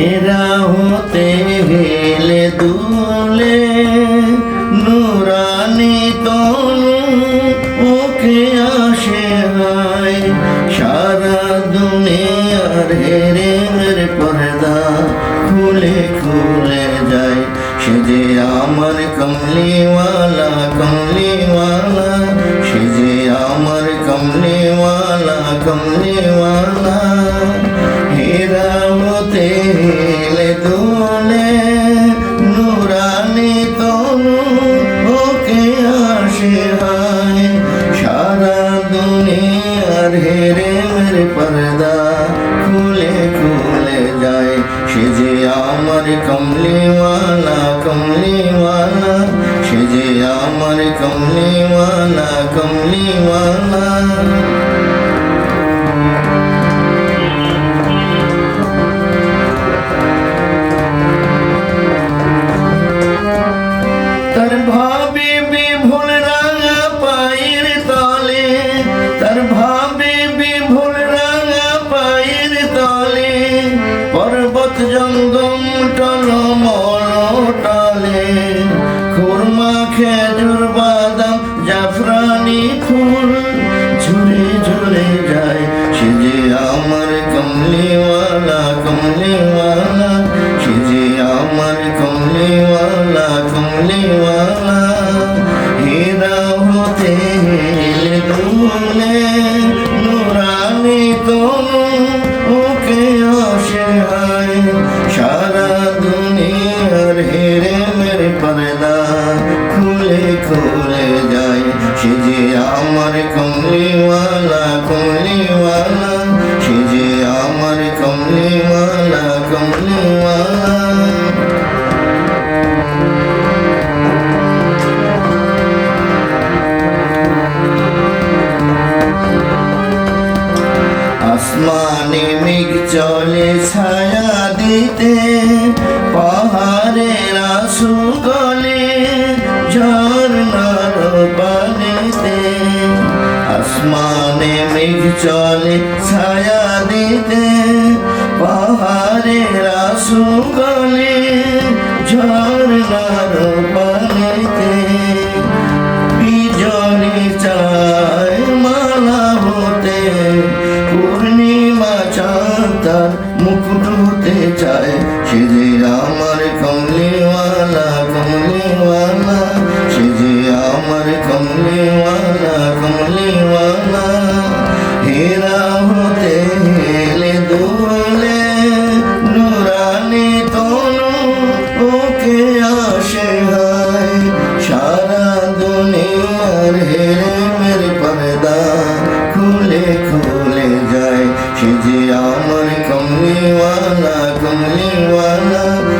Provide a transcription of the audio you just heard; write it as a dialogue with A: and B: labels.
A: হেরা হতে হেলে দুলে নুরানি তনু ওকে আসে হায় সারা দুনিয়ার হেরে মেরে পর্দা খুলে খুলে যায় সে যে আমার কমলিওয়ালা কমলিওয়ালা সে যে আমার কমলিওয়ালা কমলিওয়ালা হেলে দোলে নুরানি তনু, ওকে আসে হায়। সারা দুনিয়ার হেরে মেরে পর্দা খুলে খুলে যায়। সে যে আমার কমলিওয়ালা কমলিওয়ালা। সে যে আমার কমলিওয়ালা কমলিওয়ালা। জঙ্গম টল। সারা দুনিয়ার খুলে খুলে যায়। আমার কমলিওয়ালা আমার কমলিওয়ালা কমলিওয়ালা। আসমানে মেঘ চলে ছায়া দিতে পাহাড়ের রাসু গলে ঝর্ণার পানিতে আসমানে মেঘ চলে ছায়া দিতে, পাহাড়ের রাসু গলে ঝর্ণার হতে চায় সে যে আমার কমলিওয়ালা কমলিওয়ালা। সে যে আমার কমলিওয়ালা কমলিওয়ালা। হেরা হতে হেলে দোলে, নুরানি তনু ওকে আসে হায়। সারা দুনিয়ার হেরে মেরে পর্দা খুলে খুলে যায় সে যে আমার কমলিওয়ালা কমলিওয়ালা সে